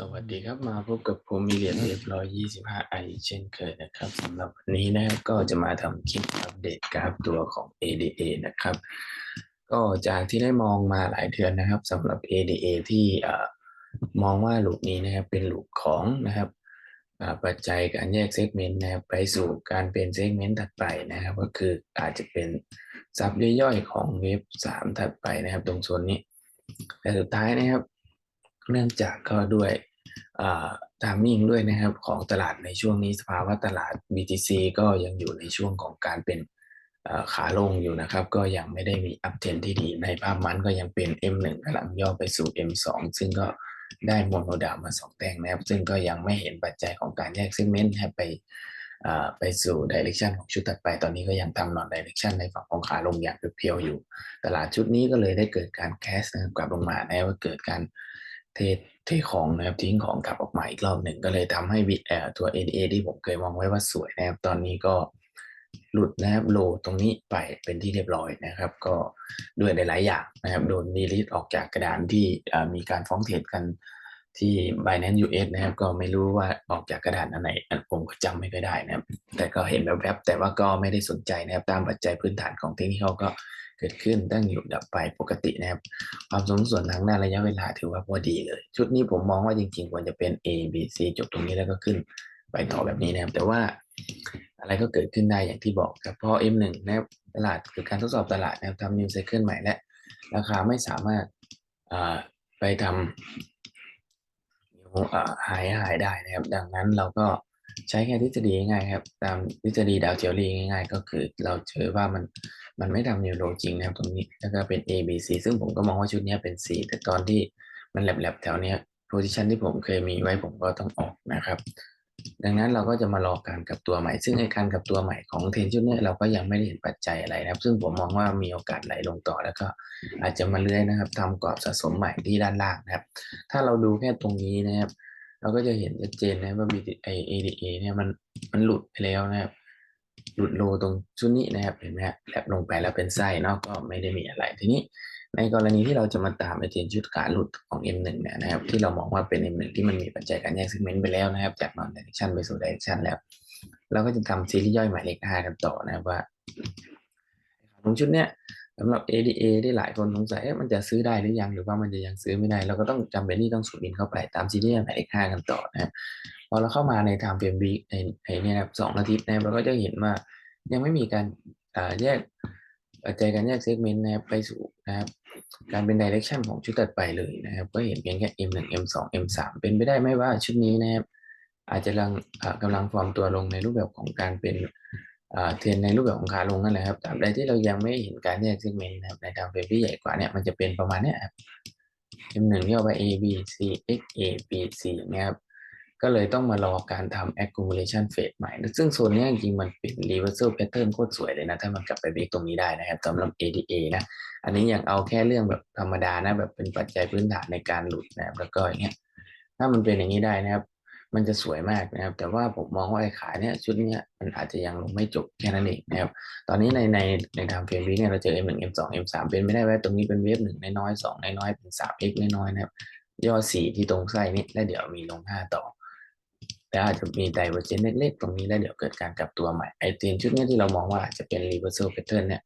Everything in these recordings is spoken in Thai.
สวัสดีครับมาพบกับผมมีเหรียญเรียบร้อย25ไอเช่นเคยนะครับสำหรับวันนี้นะครับก็จะมาทำคลิปอัปเดตกราฟตัวของ ADA นะครับ ก็จากที่ได้มองมาหลายเดือนนะครับสำหรับ ADA ที่มองว่าหลูกนี้นะครับเป็นหลูกของนะครับปัจจัยการแยกเซกเมนต์นะครับไปสู่การเป็นเซกเมนต์ถัดไปนะครับ ก็คืออาจจะเป็นซับย่อยๆของเว็บ3ถัดไปนะครับ ตรงส่วนนี้แต่สุดท้ายนะครับ เนื่องจากก็ด้วย ทามมิ่งด้วยนะครับของตลาดในช่วงนี้สภาวะตลาด BTC ก็ยังอยู่ในช่วงของการเป็นขาลงอยู่นะครับ ก็ยังไม่ได้มีอัพเทนที่ดีในภาพมันก็ยังเป็น M1 กำลังย่อไปสู่ M2 ซึ่งก็ได้โมโนดาวมาสองแต้งนะครับ ซึ่งก็ยังไม่เห็นปัจจัยของการแยกเซกเมนต์ไปไปสู่ดิเรกชันของชุดถัดไปตอนนี้ก็ยังทำนอนดิเรกชันในฝั่งของขาลงอย่างเพียวๆอยู่ ตลาดชุดนี้ก็เลยได้เกิดการแคสกลับลงมาแนะครับเกิดการ เทเทของนะครับทิ้งของกลับออกมาอีกรอบหนึ่งก็เลยทำให้บิตแอร์ตัว ADA ที่ผมเคยมองไว้ว่าสวยนะครับ ตอนนี้ก็หลุดนะครับโลตรงนี้ไปเป็นที่เรียบร้อยนะครับ ก็ด้วยหลาย ๆ อย่างนะครับ โดนดีลิทออกจากกระดานที่มีการฟ้องเทรดกันที่ Binance US นะครับ ก็ไม่รู้ว่าออกจากกระดานอันไหนผมก็จำไม่ค่อยได้นะครับ แต่ก็เห็นแบบๆแต่ว่าก็ไม่ได้สนใจนะครับ ตามปัจจัยพื้นฐานของเทคนิคก็ เกิดขึ้นตั้งอยู่ดับไปปกตินะครับ ความสมส่วนทางด้านระยะเวลาถือว่าพอดีเลย ชุดนี้ผมมองว่าจริงๆควรจะเป็น A B C จบตรงนี้แล้วก็ขึ้นไปต่อแบบนี้นะครับ แต่ว่าอะไรก็เกิดขึ้นได้อย่างที่บอกครับพราะ M1 นะครับตลาดคือการทดสอบตลาดนะครับทำนิวไซเคิลใหม่และ ราคาไม่สามารถไปทำหายหายได้นะครับ ดังนั้นเราก็ ใช้แค่ทฤษฎีง่ายครับ ตามทฤษฎีดาวเทอรี่ง่าย ๆ ก็คือเราเจอว่ามันมันไม่ทำนิวโรจริงนะครับตรงนี้แล้วก็เป็น A B C ซึ่งผมก็มองว่าชุดนี้เป็น C แต่ตอนที่มันแหลบๆแถวเนี้ยโพซิชันที่ผมเคยมีไว้ผมก็ต้องออกนะครับ ดังนั้นเราก็จะมารอการกับตัวใหม่ ซึ่งในการกับตัวใหม่ของเทนชุดนี้เราก็ยังไม่ได้เห็นปัจจัยอะไรนะครับ ซึ่งผมมองว่ามีโอกาสไหลลงต่อแล้วก็อาจจะมาเลื่อยนะครับทำกรอบสะสมใหม่ที่ด้านล่างนะครับ ถ้าเราดูแค่ตรงนี้นะครับ เราก็จะเห็นชัดเจนนะว่า BTI ADA เนี่ยมันมันหลุดไปแล้วนะครับ หลุดโลตรงชุดนี้นะครับเห็นไหมแลบลงไปแล้วเป็นไส้เนาะก็ไม่ได้มีอะไรทีนี้ในกรณีที่เราจะมาตามไอเทนชุดการหลุดของ M1 เนี่ยนะครับ ที่เรามองว่าเป็น M1 ที่มันมีปัจจัยการแยกซิเมนต์ไปแล้วนะครับ จากนอนดิเรกชันไปสู่ดิเรกชันแล้ว เราก็จะทำซีรีส์ย่อยหมายเลข5กันต่อนะครับว่าตรงชุดเนี้ย สำหรับ ADA ที่หลายคนสงสัยมันจะซื้อได้หรือยังหรือว่ามันจะยังซื้อไม่ได้เราก็ต้องจำเป็นที่ต้องสูดอินเข้าไปตามซีรีส์หมายเลขห้ากันต่อนะพอเราเข้ามาในทม์เฟรมวีในในเนี่ยครับสองอาทิตย์นะเราก็จะเห็นว่ายังไม่มีการแยกปัจจัยการแยกเซกเมนต์นะครับไปสู่นะครับการเป็นดิเรกชันของชุดตัดไปเลยนะครับ ก็เห็นเพียงแค่ M1 M2 M3 เป็นไปได้ไหมว่าชุดนี้นะครับอาจจะกำลังกำลังฟอร์มตัวลงในรูปแบบของการเป็น เทรนในรูปแบบของขาลงนั่นแหละครับตราบใดที่เรายังไม่เห็นการแยกเซกเมนต์นะครับในทางเฟรมที่ใหญ่กว่าเนี่ยมันจะเป็นประมาณนี้ครับ M1 ที่เอาไป A B C X A B C นะครับก็เลยต้องมารอการทำ accumulation phase ใหม่ ซึ่งโซนนี้จริงๆ มันเป็น reversal pattern โคตรสวยเลยนะ ถ้ามันกลับไปบีตรงนี้ได้นะครับสำหรับ ADA นะ อันนี้ยังเอาแค่เรื่องแบบธรรมดานะ แบบเป็นปัจจัยพื้นฐานในการหลุดนะครับ แล้วก็อย่างเงี้ย ถ้ามันเป็นอย่างนี้ได้นะครับ มันจะสวยมากนะครับ แต่ว่าผมมองว่าไอ้ขายเนี้ยชุดเนี้ยมันอาจจะยังลงไม่จบแค่นั้นเองนะครับ ตอนนี้ในในในทางเฟรมวิเนี่ยเราเจอ M1 M2 M3 เป็นไม่ได้ว่าตรงนี้เป็นเวฟหนึ่งน้อยๆสองน้อยๆเป็นสาม X น้อยๆนะครับ ย่อสี่ที่ตรงไส้นี้แล้วเดี๋ยวมีลงห้าต่อ แล้วอาจจะมีไดเวอร์เจนเล็กๆตรงนี้แล้วเดี๋ยวเกิดการกลับตัวใหม่ไอเทนชุดนี้ที่เรามองว่าอาจจะเป็น reversal pattern เนี่ย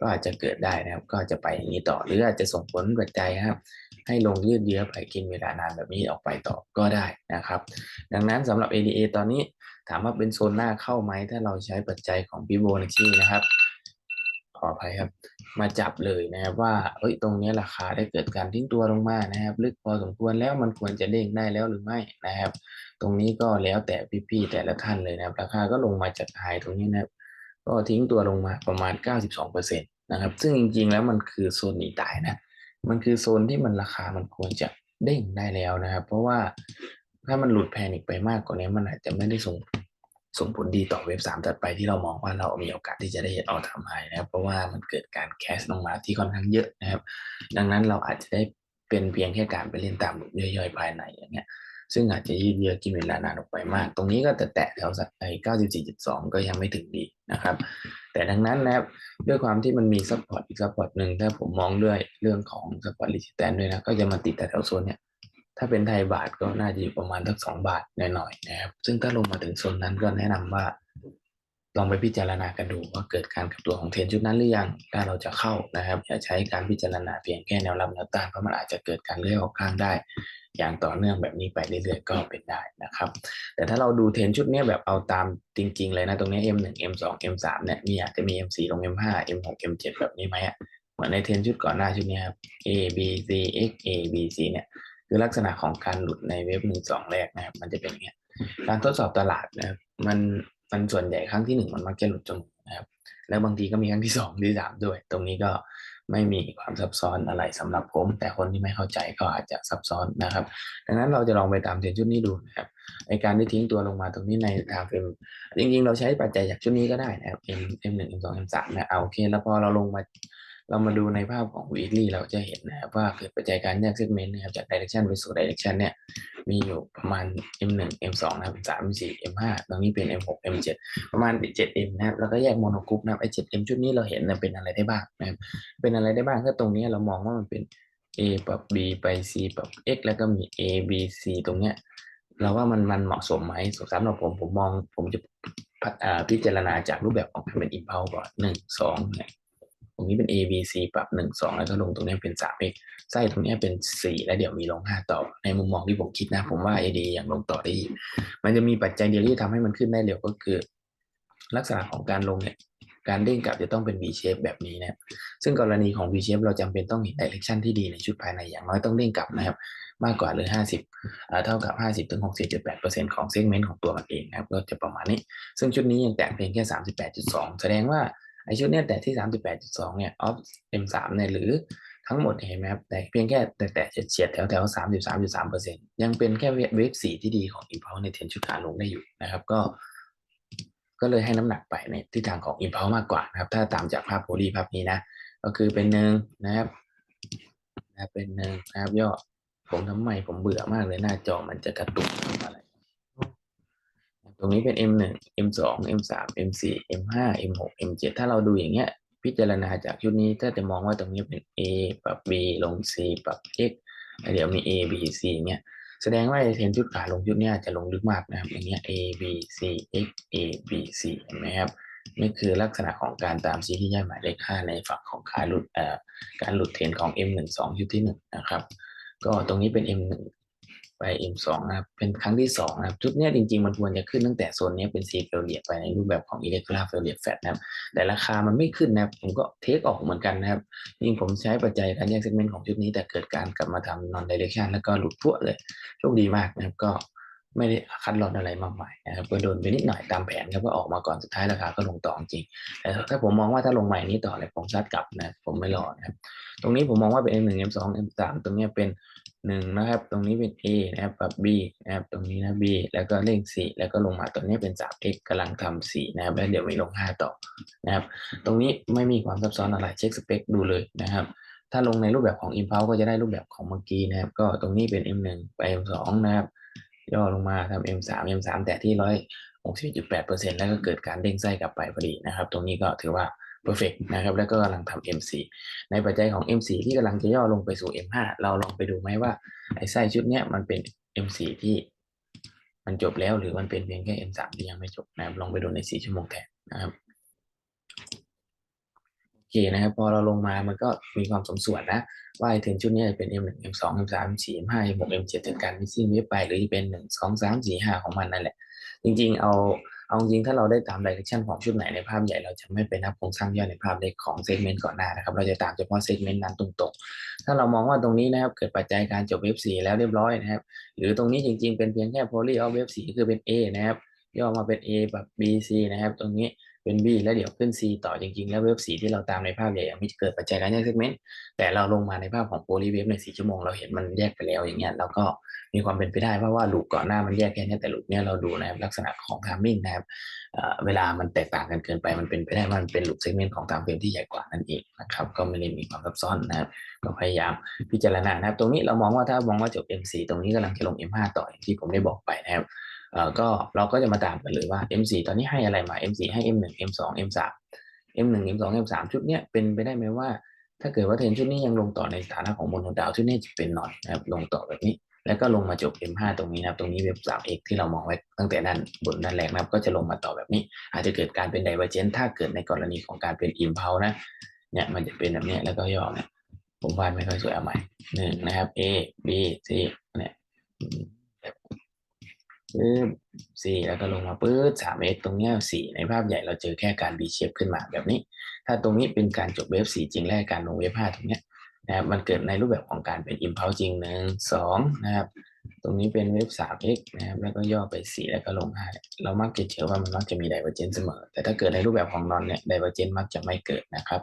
ก็อาจจะเกิดได้นะครับ ก็จะไปอย่างนี้ต่อหรืออาจจะส่งผลปัจจัยครับ ให้ลงยืดเยื้อไปกินเวลานานแบบนี้ออกไปต่อก็ได้นะครับ ดังนั้นสำหรับ ADA ตอนนี้ถามว่าเป็นโซนหน้าเข้าไหมถ้าเราใช้ปัจจัยของพิโบนัชชีนะครับขออภัยครับ มาจับเลยนะครับว่าเอ้ยตรงนี้ราคาได้เกิดการทิ้งตัวลงมานะครับ ลึกพอสมควรแล้วมันควรจะเด้งได้แล้วหรือไม่นะครับ รงนี้ก็แล้วแต่พี่ๆแต่ละท่านเลยนะครับ ราคาก็ลงมาจากไฮตรงนี้นะครับ ก็ทิ้งตัวลงมาประมาณ 92%นะครับ ซึ่งจริงๆแล้วมันคือโซนหนีตายนะ มันคือโซนที่มันราคามันควรจะเด้งได้แล้วนะครับ เพราะว่าถ้ามันหลุดแพนิกไปมากกว่านี้มันอาจจะไม่ได้ส่งส่งผลดีต่อเว็บสามถัดไปที่เรามองว่าเรามีโอกาสที่จะได้เห็นออทำไฮนะครับ เพราะว่ามันเกิดการแคสลงมาที่ค่อนข้างเยอะนะครับ ดังนั้นเราอาจจะได้เป็นเพียงแค่การไปเล่นตามหลุมย่อยๆภายในอย่างเงี้ย ซึ่งอาจจะยืดเยื้อกินเวลานานออกไปมาก ตรงนี้ก็แต่แตะแถวสักไอ้เก้าสิบสี่จุดสองก็ยังไม่ถึงดีนะครับ แต่ดังนั้นนะครับด้วยความที่มันมีซัพพอร์ตอีกซัพพอร์ตหนึ่งถ้าผมมองด้วยเรื่องของซัพพอร์ตลิจิแตนด้วยนะก็จะมาติดแต่แถวโซนเนี้ยถ้าเป็นไทยบาทก็น่าจะอยู่ประมาณสักสองบาทหน่อยๆนะครับ ซึ่งถ้าลงมาถึงโซนนั้นก็แนะนำว่าลองไปพิจารณากันดูว่าเกิดการกับตัวของเทรนชุดนั้นหรือยัง ถ้าเราจะเข้านะครับอย่าใช้การพิจารณาเพียงแค่แนวรับแนวต้านเพราะมันอาจจะเกิดการเลื่อนออกข้างได้ อย่างต่อเนื่องแบบนี้ไปเรื่อยๆก็เป็นได้นะครับ แต่ถ้าเราดูเทรนชุดนี้แบบเอาตามจริง ๆ เลยนะตรงนี้ M1 M2 M3 เนี่ยมีอาจจะมี M4 ลง M5 M6 M7 แบบนี้ไหมอะเหมือนในเทรนชุดก่อนหน้าชุดนี้ครับ A B C X A B C เนี่ยคือลักษณะของการหลุดในเว็บหนึ่งสองแรกนะครับมันจะเป็นอย่างเงี้ยการทดสอบตลาดนะครับมันมันส่วนใหญ่ครั้งที่หนึ่งมันมักจะหลุดจมูกนะครับ แล้วบางทีก็มีครั้งที่สองที่สามด้วย ตรงนี้ก็ไม่มีความซับซ้อนอะไรสำหรับผม แต่คนที่ไม่เข้าใจก็อาจจะซับซ้อนนะครับ ดังนั้นเราจะลองไปตามเทรนชุดนี้ดูนะครับในการที่ทิ้งตัวลงมาตรงนี้ในทางเฟรมจริงๆ เราใช้ปัจจัยจากชุดนี้ก็ได้นะครับ M M หนึ่ง M สอง M สามนะเอาโอเค แล้วพอเราลงมา เรามาดูในภาพของ weekly เราจะเห็นนะครับว่าเกิดปัจจัยการแยก segment นะครับจาก direction ไปสู่ direction เนี่ยมีอยู่ประมาณ M1 M2 นะครับ M3 M4 M5 ตรงนี้เป็น M6 M7 ประมาณ 7M นะครับแล้วก็แยกโมโนกรุ๊ปนะครับไอ้ 7M ชุดนี้เราเห็นนะเป็นอะไรได้บ้างนะครับเป็นอะไรได้บ้างถ้าตรงนี้เรามองว่ามันเป็น A ปรับ B ไป C ปรับ X แล้วก็มี A B C ตรงเนี้ยเราว่ามันมันเหมาะสมไหมสำหรับผมผมมองผมจะพิจารณาจากรูปแบบของการเป็น impulse ก่อนหนึ่งสองเนี่ย ตรงนี้เป็น A B C ปรับหนึ่งสองแล้วก็ลงตรงนี้เป็นสาม X ไส้ตรงนี้เป็นสี่แล้วเดี๋ยวมีลงห้าต่อ ในมุมมองที่ผมคิดนะ ผมว่า AD อย่างลงต่อได้อีกมันจะมีปัจจัยเดียวที่ทำให้มันขึ้นได้เร็วก็คือ ลักษณะของการลงเนี่ยการเด้งกลับจะต้องเป็น V shape แบบนี้นะครับ ซึ่งกรณีของ V shape เราจำเป็นต้องเห็น direction ที่ดีในชุดภายในอย่างน้อยต้องเด้งกลับนะครับ มากกว่าหรือ 50 เท่ากับ 50ถึง60.8%ของเซกเมนต์ของตัวมันเองนะครับ ก็จะประมาณนี้ ซึ่งชุดนี้ยังแตะเพียงแค่ 38.2 แสดงว่า ไอชุดเนี้ยแต่ที่38.2เนี่ย off M3 เนี่ยหรือทั้งหมดเห็นไหมครับแต่เพียงแค่แต่แต่เฉียดแถวแถวสามสิบสามจุดสามเปอร์เซ็นยังเป็นแค่เวฟสี่ที่ดีของอิมพาวในเทรนชุดขาลงได้อยู่นะครับ ก็ ก็เลยให้น้ำหนักไปในทิศทางของอิมพาวมากกว่านะครับ ถ้าตามจากภาพโพลีภาพนี้นะ ก็คือเป็นหนึ่งนะครับนะเป็นหนึ่งนะครับย่อผมทำไมผมเบื่อมากเลยหน้าจอมันจะกระตุกอะไร รงนี้เป็น M1 M2 M3 M4 M5 M6 M7 ถ้าเราดูอย่างเงี้ย พิจารณาจากชุดนี้ถ้าจะมองว่าตรงนี้เป็น A ปรับ B ลง C ปรับ X เดี๋ยวมี A B C เงี้ยแสดงว่าเทรนชุดขาลงชุดนี้จะลงลึกมากนะครับอย่างเงี้ย A B C X A B C เห็นไหมครับนี่คือลักษณะของการตามชี้ที่ย่อยหมายเลข5ในฝั่งของขาหลุดเอ่อการหลุดเทรนของ M12 ชุดที่1นะครับก็ตรงนี้เป็น M1 M2 นะครับเป็นครั้งที่2นะครับชุดนี้จริงๆ มันควรจะขึ้นตั้งแต่โซนนี้เป็น C เฟลเลียไปในรูปแบบของ irregular failure flat นะครับ แต่ราคามันไม่ขึ้นนะครับ ผมก็เทคออกเหมือนกันนะครับยิ่งผมใช้ปัจจัยการแยกเซกเมนต์ของชุดนี้แต่เกิดการกลับมาทำ non direction แล้วก็หลุดพวกเลยโชคดีมากนะครับก็ไม่ได้คัดลอตอะไรมากมายนะครับก็โดนไปนิดหน่อยตามแผนครับก็ออกมาก่อนสุดท้ายราคาก็ลงต่อจริงแต่ถ้าผมมองว่าถ้าลงใหม่นี้ต่อเลยผมซัดกลับนะผมไม่รอนะครับตรงนี้ผมมองว่าเป็น M1 M2 M3 ตรงนี้เป็น หนึ่งนะครับ ตรงนี้เป็น A นะครับปรับ B นะครับ ตรงนี้นะ B แล้วก็เลขสี่แล้วก็ลงมาตรงนี้เป็น 3x กำลังทำสี่นะครับ แล้วเดี๋ยวมีลง5ต่อนะครับ ตรงนี้ไม่มีความซับซ้อนอะไรเช็คสเปคดูเลยนะครับ ถ้าลงในรูปแบบของ impulse ก็จะได้รูปแบบของเมื่อกี้นะครับ ก็ตรงนี้เป็น M1 ไป M2 นะครับ ย่อลงมาทำ M3 M3 แต่ที่ร้อยหกสิบจุดแปดเปอร์เซ็นต์แล้วก็เกิดการเด้งไส้กลับไปพอดีนะครับ ตรงนี้ก็ถือว่า perfect นะครับแล้วก็กำลังทำ M4 ในปัจจัยของ M4 ที่กำลังจะย่อลงไปสู่ M5 เราลองไปดูไหมว่าไอ้ไส้ชุดเนี้ยมันเป็น M4 ที่มันจบแล้วหรือมันเป็นเพียงแค่ M3 ที่ยังไม่จบนะครับลองไปดูใน 4 ชั่วโมงแทนนะครับโอเคนะครับพอเราลงมามันก็มีความสมส่วนนะว่าไอเทนชุดนี้จะเป็น M1 M2 M3 M4 M5 M6 M7 จากการมิซิ่งเว็บไปหรือจะเป็น 1 2 3 4 5 ของมันนั่นแหละ จริงๆเอา เอาจริงถ้าเราได้ตามดิเรกชันของชุดไหนในภาพใหญ่เราจะไม่ไปนับโครงสร้างย่อยในภาพเล็กของเซกเมนต์ก่อนหน้านะครับ เราจะตามเฉพาะเซกเมนต์นั้นตรงๆ ถ้าเรามองว่าตรงนี้นะครับเกิดปัจจัยการจบเว็บ4แล้วเรียบร้อยนะครับ หรือตรงนี้จริงๆเป็นเพียงแค่ poly of เว็บ4คือเป็น A นะครับย่อมาเป็น A แบบ B C นะครับ ตรงนี้ เป็น B แล้วเดี๋ยวขึ้น C ต่อจริงๆ แล้วเว็บสีที่เราตามในภาพใหญ่ยังไม่เกิดปัจจัยการแยกเซกเมนต์แต่เราลงมาในภาพของโพลีเว็บใน4ชั่วโมงเราเห็นมันแยกไปแล้วอย่างเงี้ยเราก็มีความเป็นไปได้เพราะว่าลูกก่อนหน้ามันแยกแค่นี้แต่ลูกเนี้ยเราดูนะครับลักษณะของทามมิ่งนะครับเวลามันแตกต่างกันเกินไปมันเป็นไปได้ว่ามันเป็นลูกเซกเมนต์ของตามเฟรมที่ใหญ่กว่านั่นเองนะครับก็ไม่ได้มีความซับซ้อนนะครับก็พยายามพิจารณานะครับ ตรงนี้เรามองว่าถ้ามองว่าจบ M4 ตรงนี้กำลังจะลง M5 ต่ออย่างที่ผมได้บอกไปนะครับ เอ่อก็เราก็จะมาตามกันเลยว่า M4 ตอนนี้ให้อะไรมา M4 ให้ M1 M2 M3 M1 M2 M3 ชุดเนี้ยเป็นไปได้ไหมว่า ถ้าเกิดว่าเทรนชุดนี้ยังลงต่อในสถานะของโมโนดาวชุดนี้จะเป็นหน่อยนะครับลงต่อแบบนี้ แล้วก็ลงมาจบ M5 ตรงนี้นะครับ ตรงนี้เว็บ 3x ที่เรามองไว้ตั้งแต่ด้านบนด้านแรกนะครับ ก็จะลงมาต่อแบบนี้ อาจจะเกิดการเป็น divergence ถ้าเกิดในกรณีของการเป็น impulse นะเนี่ยมันจะเป็นแบบนี้แล้วก็ย่อเนี่ยผมวาดไม่ค่อยสวยเอาใหม่หนึ่งนะครับ A B C เนี่ย ปึ๊บ C แล้วก็ลงมาปึ๊บสาม x ตรงเนี้ยสี่ในภาพใหญ่เราเจอแค่การ B shape ขึ้นมาแบบนี้ ถ้าตรงนี้เป็นการจบเวฟสี่จริงแรกการลงเวฟห้าตรงเนี้ยนะครับมันเกิดในรูปแบบของการเป็น impulse จริงหนึ่งสองนะครับ ตรงนี้เป็นเวฟสาม x นะครับแล้วก็ย่อไปสี่แล้วก็ลงห้าเรามักจะเจอว่ามันมักจะมี divergence เสมอ แต่ถ้าเกิดในรูปแบบของนอนเนี่ย divergence มักจะไม่เกิดนะครับ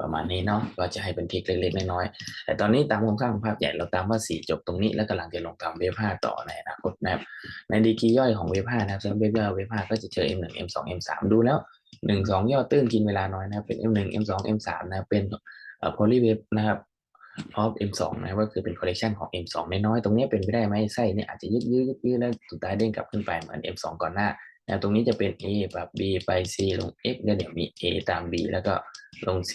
ประมาณนี้เนาะก็จะให้เป็นทิกเล็กๆน้อยๆแต่ตอนนี้ตามโครงสร้างของภาพใหญ่เราตามว่าสีจบตรงนี้แล้วกำลังจะลงตามเวฟห้าต่อในอนาคตนะครับในดีกีย่อยของเวฟห้านะครับสำหรับเวฟย่อยเวฟห้าก็จะเจอ M1 M2 M3 ดูแล้วหนึ่งสองย่อตื้นกินเวลาน้อยนะครับเป็น M1 M2 M3 นะครับเป็นเอ่อ poly wave นะครับ of M2 นะครับก็คือเป็น collection ของ M2 น้อยๆตรงนี้เป็นไปได้ไหมไส้เนี่ยอาจจะยืดยืดยืดแล้วสุดท้ายเด้งกลับขึ้นไปเหมือน M2 ก่อนหน้านะตรงนี้จะเป็น A แบบ B ไป C ลง X แล้วเดี๋ยวมี A ตาม B แล้วก็ลง C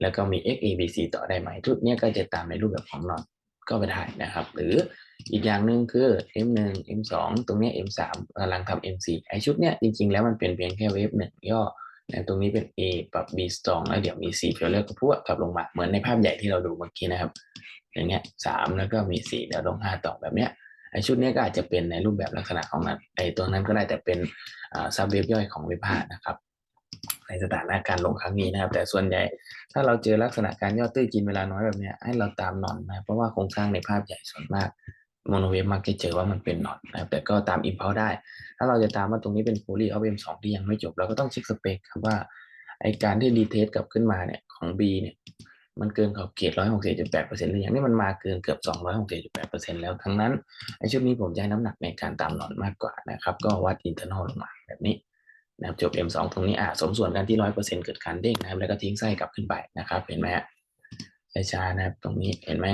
แล้วก็มี X A B C ต่อได้ไหมทุกเนี้ยก็จะตามในรูปแบบของนอนก็ไปได้นะครับ หรืออีกอย่างหนึ่งคือ M1 M2 ตรงเนี้ย M3 กำลังทำ M4 ไอชุดเนี้ยจริงๆ แล้วมันเป็นเพียงแค่เวฟหนึ่งย่อนะตรงนี้เป็น A ปรับ B strong แล้วเดี๋ยวมี C failure ก็พวกกลับลงมาเหมือนในภาพใหญ่ที่เราดูเมื่อกี้นะครับ อย่างเงี้ยสามแล้วก็มีสี่เดี๋ยวลงห้าต่อแบบเนี้ยไอชุดเนี้ยก็อาจจะเป็นในรูปแบบลักษณะของนั้นไอตัวนั้นก็ได้แต่เป็นซับเวฟย่อยของเวฟห้านะครับ ในสถานการณ์ลงครั้งนี้นะครับ แต่ส่วนใหญ่ ถ้าเราเจอลักษณะการย่อตื้อกินเวลาน้อยแบบนี้ให้เราตามนอนนะเพราะว่าโครงสร้างในภาพใหญ่ส่วนมากโมโนเวฟมักจะเจอว่ามันเป็นนอนนะครับแต่ก็ตามอิมเพลได้ ถ้าเราจะตามว่าตรงนี้เป็นโพลีออฟเอ็มสองที่ยังไม่จบ เราก็ต้องเช็คสเปคครับว่าไอการที่รีเทสกลับขึ้นมาเนี่ยของ B เนี่ยมันเกินขอบเขตร้อยหกสิบจุดแปดเปอร์เซ็นต์หรือยังนี่มันมาเกินเกือบสองร้อยหกสิบจุดแปดเปอร์เซ็นต์แล้วทั้งนั้นไอชุดนี้ผมจะให้น้ำหนักในการตามนอนมากกว่านะครับ ก็วัดอินเทอร์นอลลงมาแบบนี้ นะครับจบ M2 ตรงนี้อะสมส่วนกันที่ร้อยเปอร์เซ็นต์เกิดการเด้งนะครับ แล้วก็ทิ้งไส้กลับขึ้นไปนะครับ เห็นไหมฮะช้าๆนะครับ ตรงนี้เห็นไหม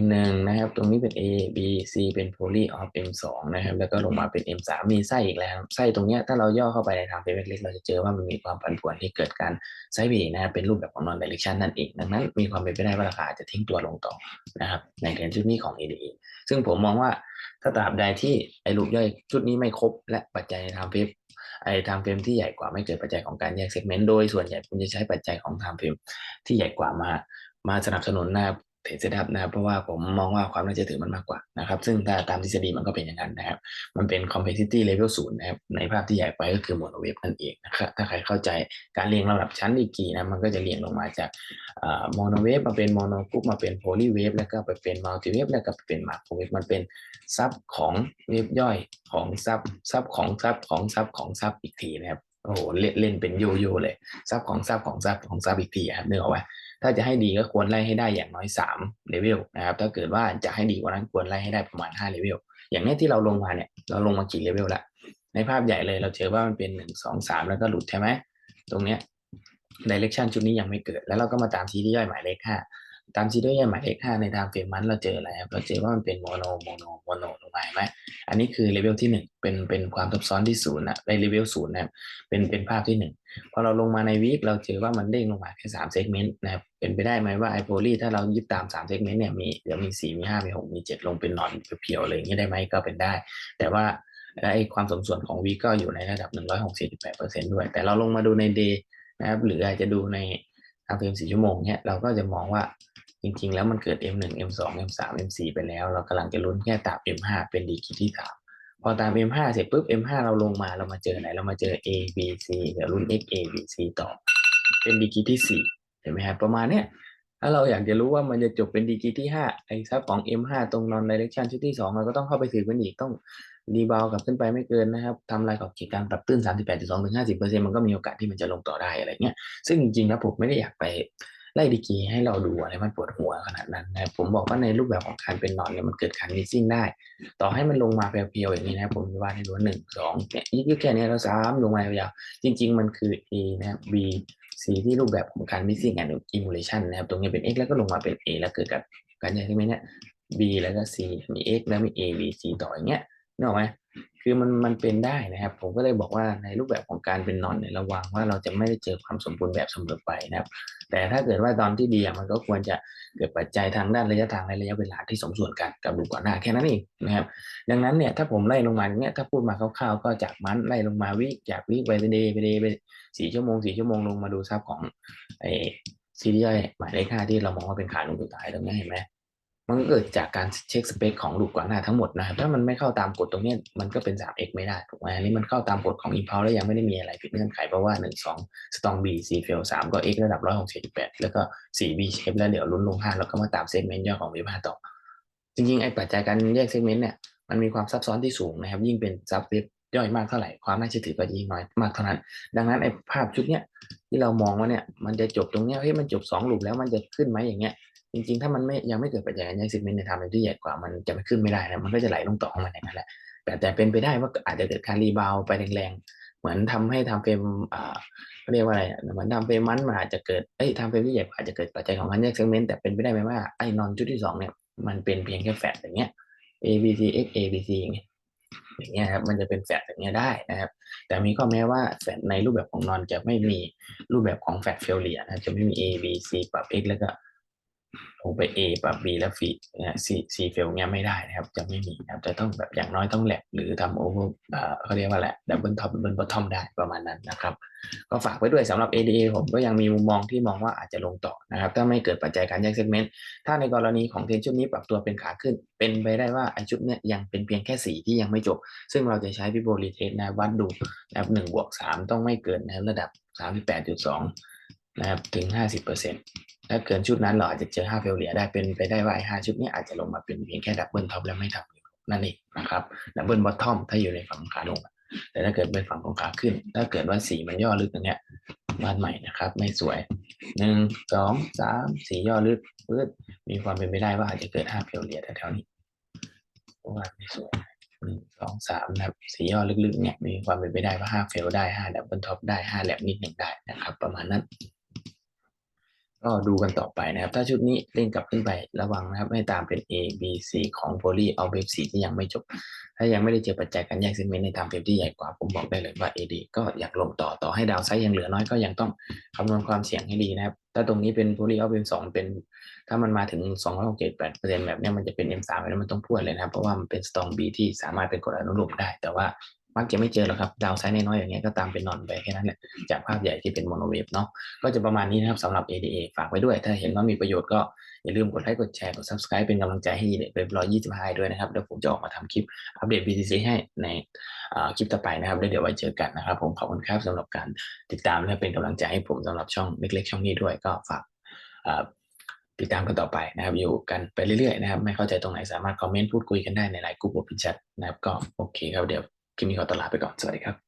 M1 นะครับ ตรงนี้เป็น A B C เป็น poly of M2 นะครับ แล้วก็ลงมาเป็น M3 มีไส้อีกแล้ว ไส้ตรงเนี้ยถ้าเราย่อเข้าไปในทางเฟรเล็กๆเราจะเจอว่ามันมีความผันผวนที่เกิดการไซด์เวย์นะครับ เป็นรูปแบบของ non direction นั่นเอง ดังนั้นมีความเป็นไปได้ว่าราคาจะทิ้งตัวลงต่อนะครับ ในเทรนด์ชุดนี้ของ ADE ซึ่งผมมองว่าถ้าตราบใดที่ไอ้รูปย่อยชุดนี้ไม่ครบ และปัจจัยในทางเฟ ไอ้ทำเฟรมที่ใหญ่กว่าไม่เกิดปัจจัยของการแยกเซกเมนต์โดยส่วนใหญ่คุณจะใช้ปัจจัยของทำเฟรมที่ใหญ่กว่ามามาสนับสนุนนะครับ เทรดเซตอัพนะครับ เพราะว่าผมมองว่าความน่าเชื่อถือมันมากกว่านะครับ ซึ่งถ้าตามทฤษฎีมันก็เป็นอย่างนั้นนะครับ มันเป็น complexity level ศูนย์นะครับ ในภาพที่ใหญ่ไปก็คือโมโนเวฟนั่นเองนะครับถ้าใครเข้าใจการเรียงลำดับชั้นอีกทีนะ มันก็จะเรียงลงมาจากโมโนเวฟมาเป็นโมโนกรุ๊ปมาเป็นโพลีเวฟแล้วก็ไปเป็นมัลติเวฟแล้วก็ไปเป็นมาโครเวฟมันเป็นซับของเวฟย่อยของซับซับของซับของซับของซับอีกทีนะครับโอ้โหเล่นเล่นเป็นโยโย่เลยซับของซับของซับของซับอีกทีครับนึกออกไหม ถ้าจะให้ดีก็ควรไล่ให้ได้อย่างน้อย3เลเวลนะครับถ้าเกิดว่าจะให้ดีกว่านั้นควรไล่ให้ได้ประมาณ5เลเวลอย่างนี้ที่เราลงมาเนี่ยเราลงมากี่เลเวลละในภาพใหญ่เลยเราเจอว่ามันเป็น1 2 3 แล้วก็หลุดใช่ไหมตรงเนี้ยดิเรกชันชุดนี้ยังไม่เกิด แล้วเราก็มาตามทีที่ย่อยหมายเลข5 ตามซีที่ย่อยหมายเลข5ในทางเฟรมมันเราเจออะไรครับเราเจอว่ามันเป็นโมโนโมโนโมโนลงมาไหมอันนี้คือเลเวลที่1เป็นเป็นความซับซ้อนที่ศูนย์นะในเลเวลศูนย์นะครับเป็นเป็นภาพที่1พอเราลงมาในวีคเราเจอว่ามันเด้งลงมาแค่3เซกเมนต์นะครับเป็นไปได้ไหมว่าไอโพลีถ้าเรายึดตาม3เซกเมนต์เนี่ยมีเดี๋ยวมี4มี5มี6มี7ลงเป็นนอนเพียวๆอะไรอย่างนี้ได้ไหมก็เป็นได้ แต่ว่าไอความสมส่วนของวีก็อยู่ในระดับ 168%ด้วย แต่เราลงมาดูในเดย์นะครับ หรืออาจจะดูในทางเฟรม4ชั่วโมงเนี่ยเราก็จะมองว่า จริง ๆ แล้วมันเกิด M1 M2 M3 M4 ไปแล้ว เรากำลังจะลุ้นแค่ตาม M5 เป็นดีกีที่3พอตาม M5 เสร็จปุ๊บ M5 เราลงมาเรามาเจอไหน เรามา저 A B C เดี๋ยวรุ่น X A B C ต่อ เป็นดีกีที่4เห็นไหมครับประมาณเนี้ยถ้าเราอยากจะรู้ว่ามันจะจบเป็นดีกีที่5ไอ้ซับของ M5 ตรง non direction ชุดที่2เราก็ต้องเข้าไปสืบกันอีกต้องรีบาวกลับขึ้นไปไม่เกินนะครับทำลายขอบเขตการปรับตื้น 38.2ถึง50%มันก็มีโอกาสที่มันจะลงต่อได้อะไรเงี้ยซึ่งจริงๆแล้วผมไม่ได้อยากไป ไล่ดีกีให้เราดูอะไรมันปวดหัวขนาดนั้นนะผมบอกว่าในรูปแบบของการเป็นนอนเนี่ยมันเกิดการมิซิ่งได้ ต่อให้มันลงมาเพียวๆอย่างนี้นะผมจะว่าในรั้วหนึ่งสองเนี่ยยืดแค่นี้เราสามลงมายาวๆจริง ๆ มันคือ A นะ B C ที่รูปแบบของการ missing and emulation นะครับตรงนี้เป็น x แล้วก็ลงมาเป็น A แล้วเกิดกับการใช่ไหมเนี่ย B แล้วก็ C มี x แล้วมี A B C ต่ออย่างเงี้ยนึกออกไหม คือมันมันเป็นได้นะครับ ผมก็เลยบอกว่าในรูปแบบของการเป็นนอนเนี่ยระวังว่าเราจะไม่ได้เจอความสมบูรณ์แบบเสมอไปนะครับ แต่ถ้าเกิดว่าตอนที่ดีอะมันก็ควรจะเกิดปัจจัยทางด้านระยะทางและระยะเวลาที่สมส่วนกันกับดูก่อนหน้าแค่นั้นเองนะครับ ดังนั้นเนี่ยถ้าผมไล่ลงมาอย่างเนี้ยถ้าพูดมาคร่าวๆ ก็จากมันไล่ลงมาวิจากวิไปเดย์ไปเดย์ไปสี่ชั่วโมงสี่ชั่วโมงลงมาดูซับของไอซีรีส์หมายเลขห้าที่เรามองว่าเป็นขาลงสุดท้ายตรงนี้เห็นไหม มันก็เกิดจากการเช็คสเปคของลูกก่อนหน้าทั้งหมดนะครับถ้ามันไม่เข้าตามกฎตรงนี้มันก็เป็น 3x ไม่ได้ถูกไหมอันนี้มันเข้าตามกฎของ impulse แล้วยังไม่ได้มีอะไรผิดเงื่อนไขเพราะว่า 1 2 strong b c fail 3 ก็ x ระดับ168แล้วก็ 4 b shape แล้วเดี๋ยวลุ้นลง 5 แล้วก็มาตามเซกเมนต์ย่อของ v 5ต่อ จริงๆไอ้ปัจจัยการแยกเซกเมนต์เนี่ยมันมีความซับซ้อนที่สูงนะครับ ยิ่งเป็นซับเว็บย่อยมากเท่าไหร่ความน่าเชื่อถือก็ยิ่งน้อยมากเท่านั้น ดังนั้นไอ้ภาพชุดเนี้ยที่เรามองว่าเนี่ยมันจะจบตรงเนี้ยเฮ้ยมันจบสองหลุมแล้วมันจะขึ้นไหมอย่างเงี้ย จริงๆ ถ้ามันไม่ยังไม่เกิดปัจจัยการแยกเซกเมนต์ในไทม์ที่ใหญ่กว่ามันจะไม่ขึ้นไม่ได้นะมันก็จะไหลลงต่อของมันอย่างนั้นแหละแต่แต่เป็นไปได้ว่าอาจจะเกิดการรีบาวไปแรงๆเหมือนทำให้ทำเฟรมอ่าเรียกว่าอะไรอะเหมือนทำเฟรมมันมันอาจจะเกิดเอ้ยทำเฟรมที่ใหญ่กว่าอาจจะเกิดปัจจัยของการแยกเซกเมนต์แต่เป็นไปได้ไหมว่าไอ้นอนชุดที่สองเนี่ยมันเป็นเพียงแค่แฟลตอย่างเงี้ย A B C X A B C อย่างเงี้ยอย่างเงี้ยครับมันจะเป็นแฟลตอย่างเงี้ยได้นะครับ แต่มีข้อแม้ว่าแฟลตในรูปแบบของนอนจะไม่มีรูปแบบของแฟลตเฟลเลียนะจะไม่มี A B C ปรับ X แล้วก็ ลงไป A ปรับ B แล้วฟีนะ C C เฟลเงี้ยไม่ได้นะครับจะไม่มีนะครับจะต้องแบบอย่างน้อยต้องแลบหรือทำโอเวอร์เขาเรียกว่าแหละดับเบิลท็อปดับเบิลบอททอมได้ประมาณนั้นนะครับ ก็ฝากไว้ด้วยสำหรับ ADA ผมก็ยังมีมุมมองที่มองว่าอาจจะลงต่อนะครับ ถ้าไม่เกิดปัจจัยการแยกเซกเมนต์ถ้าในกรณีของเทรนชุดนี้ปรับตัวเป็นขาขึ้น เป็นไปได้ว่าไอชุดเนี้ยยังเป็นเพียงแค่สีที่ยังไม่จบ ซึ่งเราจะใช้พิโบลีเทสนะวัดดูนะครับหนึ่งบวกสามต้องไม่เกินนะครับระดับสามสิบแปดจุดสองนะครับถึงห้าสิบเปอร์เซ็นต์ ถ้าเกินชุดนั้นเราอาจจะเจอห้าเฟลเลียได้เป็นไปได้ว่าไอห้าชุดนี้อาจจะลงมาเป็นเพียงแค่ดับเบิลท็อปและไม่ทำนั่นเองนะครับดับเบิลบอททอมถ้าอยู่ในฝั่งขาลง แต่ถ้าเกิดเป็นฝั่งของขาขึ้น ถ้าเกิดว่าสีมันย่อลึกอย่างเงี้ยบ้านใหม่นะครับ ไม่สวยหนึ่งสองสามสีย่อลึกปื๊ดมีความเป็นไปได้ว่าอาจจะเกิดห้าเฟลเลียแถวๆนี้เพราะว่าไม่สวยหนึ่งสองสามนะครับสีย่อลึกๆเนี่ยมีความเป็นไปได้ว่าห้าเฟลได้ห้าดับเบิลท็อปได้ห้าแลบนิดหนึ่งได้นะครับ ประมาณนั้น ก็ดูกันต่อไปนะครับ ถ้าชุดนี้เล่นกลับขึ้นไประวังนะครับ ให้ตามเป็น A B C ของโพลีเอาเว็บสีที่ยังไม่จบ ถ้ายังไม่ได้เจอปัจจัยการแยกเซกเมนต์ในตามเฟรมที่ใหญ่กว่า ผมบอกได้เลยว่า AD ก็อยากลงต่อต่อให้ดาวไซด์ยังเหลือน้อยก็ยังต้องคำนวณความเสี่ยงให้ดีนะครับ ถ้าตรงนี้เป็นโพลีเอาเว็บสองเป็น ถ้ามันมาถึง2 6 7 8เปอร์เซ็นต์แบบเนี้ยมันจะเป็น M3 แล้วมันต้องพูดเลยนะครับเพราะว่ามันเป็น strong B ที่สามารถเป็นกฎอนุโลมได้ แต่ว่า มักจะไม่เจอหรอกครับ ดาวไซด์น้อยๆอย่างเงี้ยก็ตามเป็นนอนไปแค่นั้นแหละจากภาพใหญ่ที่เป็นโมโนเวฟเนาะก็จะประมาณนี้นะครับสำหรับ ADA ฝากไว้ด้วย ถ้าเห็นว่ามีประโยชน์ก็อย่าลืมกดไลค์กดแชร์กด subscribe เป็นกำลังใจให้เด็กเว็บร้อยยี่สิบห้าด้วยนะครับเดี๋ยวผมจะออกมาทำคลิปอัปเดต BTC ให้ในคลิปต่อไปนะครับแล้วเดี๋ยวไว้เจอกันนะครับ ผมขอบคุณครับสำหรับการติดตามและเป็นกำลังใจให้ผมสำหรับช่องเล็กๆช่องนี้ด้วยก็ฝากติดตามกันต่อไปนะครับ อยู่กันไปเรื่อยๆนะครับ ไม่เข้าใจตรงไหนสามารถคอมเมนต์พูดคุยกันได้ในไลน์กลุ่มโอปิชัดนะครับก็โอเคครับเดี๋ยว คลิปนี้ขอตลาไปก่อน สวัสดีครับ